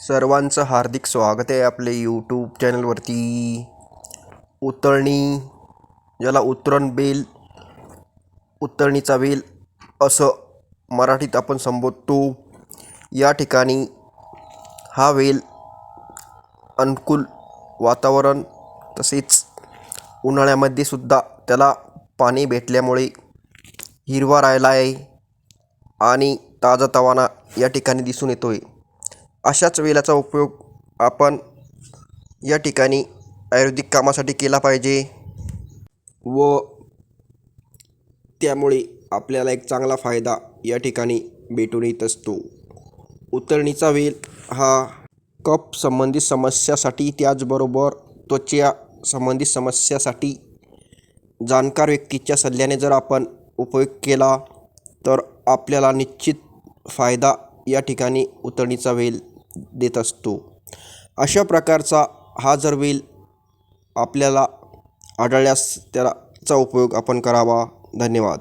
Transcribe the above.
सर्वांचं हार्दिक स्वागत आहे आपले यूट्यूब चॅनलवरती. उतरणी ज्याला उतरण बेल उतरणीचा वेल असं मराठीत आपण संबोधतो. या ठिकाणी हा वेल अनुकूल वातावरण तसेच उन्हाळ्यामध्ये सुद्धा त्याला पाणी भेटल्यामुळे हिरवा राहिला आहे आणि ताजातवाना या ठिकाणी दिसून येतो आहे अशाच वेलाचा उपयोग आपण या ठिकाणी आयुर्वेदिक कामासाठी केला पाहिजे व त्यामुळे आपल्याला एक चांगला फायदा या ठिकाणी भेटून येत असतो. उतरणीचा वेल हा कप संबंधित समस्यासाठी त्याचबरोबर त्वचा संबंधित समस्यासाठी जाणकार व्यक्तीच्या सल्ल्याने जर आपण उपयोग केला तर आपल्याला निश्चित फायदा या ठिकाणी उतरणीचा वेल देत असतो. अशा प्रकारचा हा जर वेल आपल्याला आढळल्यास त्याचा उपयोग आपण करावा. धन्यवाद.